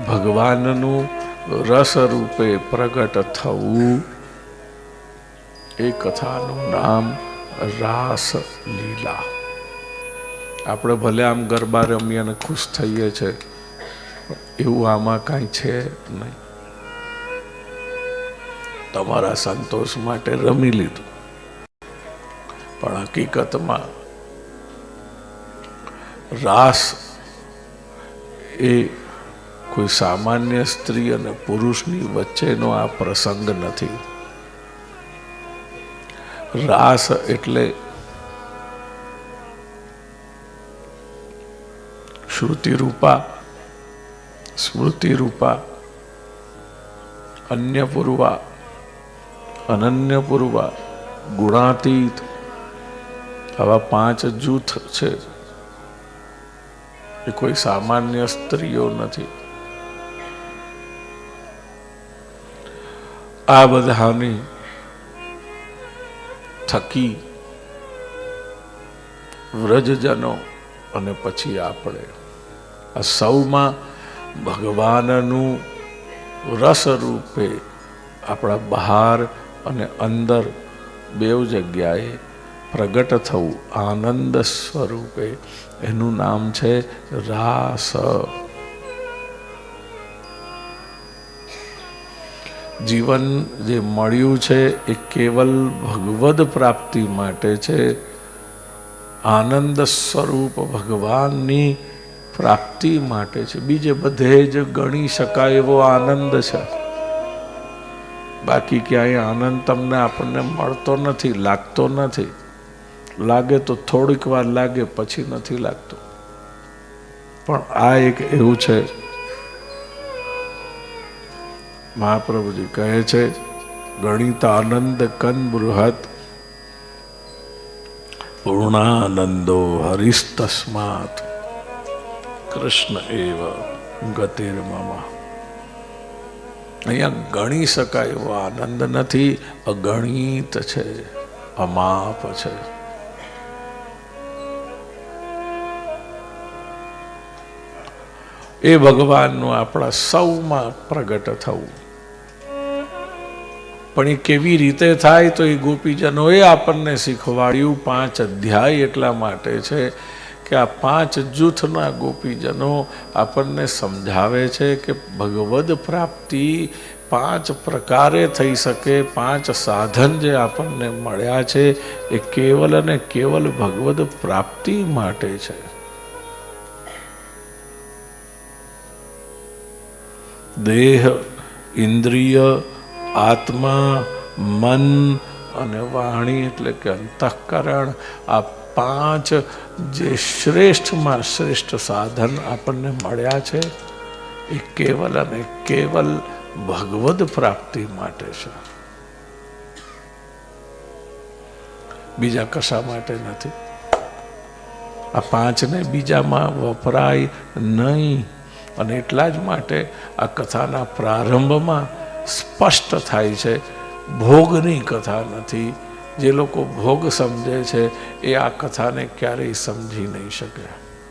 ભગવાનનું રસ રૂપે પ્રગટ થવું. એ કથાનું નામ રાસ લીલા આપણે ભલે આમ ગરબા રમીએ અને ખુશ થઈએ છે, એવું આમાં કાંઈ છે નહીં. તમારા સંતોષ માટે રમી લીધું. પણ હકીકતમાં રાસ એ કોઈ સામાન્ય સ્ત્રી અને પુરુષની વચ્ચેનો આ પ્રસંગ નથી. રાસ એટલે શ્રુતિરૂપા, સ્મૃતિરૂપા, અન્યપૂર્વા, અનન્યપૂર્વા, ગુણાતીત, આવા પાંચ જૂથ છે. એ કોઈ સામાન્ય સ્ત્રીઓ નથી. આ બધાની થકી વ્રજજનો અને પછી આપણે. આ સૌમાં ભગવાનનું રસ રૂપે આપણા બહાર અને અંદર બેવ જગ્યાએ પ્રગટ થવું આનંદ સ્વરૂપે. એનું નામ છે રાસ. જીવન જે મળ્યું છે એ કેવલ ભગવદ પ્રાપ્તિ માટે છે. આનંદ સ્વરૂપ ભગવાનની પ્રાપ્તિ માટે છે. બીજે બધે જ ગણી શકાય એવો આનંદ છે. બાકી ક્યાંય આનંદ તમને આપણને મળતો નથી, લાગતો નથી. લાગે તો થોડીક વાર લાગે, પછી નથી લાગતો. પણ આ એક એવું છે મહાપ્રભુજી કહે છે ગણિત આનંદ કન બૃહત પૂર્ણાનંદો હરિસ્તસ્માત. કૃષ્ણ એવ ગતિર્મમા અહીંયા ગણી શકાય એવો આનંદ નથી, અગણિત છે, અમાપ છે. એ ભગવાનનું આપણા સૌમાં પ્રગટ થવું. પણ એ કેવી રીતે થાય તો એ ગોપીજનોએ આપણને શીખવાડ્યું પાંચ અધ્યાય એટલા માટે છે કે આ પાંચ જૂથના ગોપીજનો આપણને સમજાવે છે કે ભગવદ પ્રાપ્તિ પાંચ પ્રકારે થઈ શકે, પાંચ સાધન જે આપણને મળ્યા છે એ કેવલ અને કેવલ ભગવદ પ્રાપ્તિ માટે છે. દેહ, ઇન્દ્રિય આત્મા, મન અને વાણી એટલે કે અંતઃકરણ, આ પાંચ જે શ્રેષ્ઠમાં શ્રેષ્ઠ સાધન આપણને મળ્યા છે, એ કેવલ અને કેવલ ભગવદ પ્રાપ્તિ માટે છે. બીજા કશા માટે નથી. આ પાંચને બીજામાં વપરાય નહીં. અને એટલા જ માટે આ કથાના પ્રારંભમાં સ્પષ્ટ થાય છે. ભોગની કથા નથી. જે લોકો ભોગ સમજે છે, એ આ કથાને ક્યારેય સમજી નહીં શકે.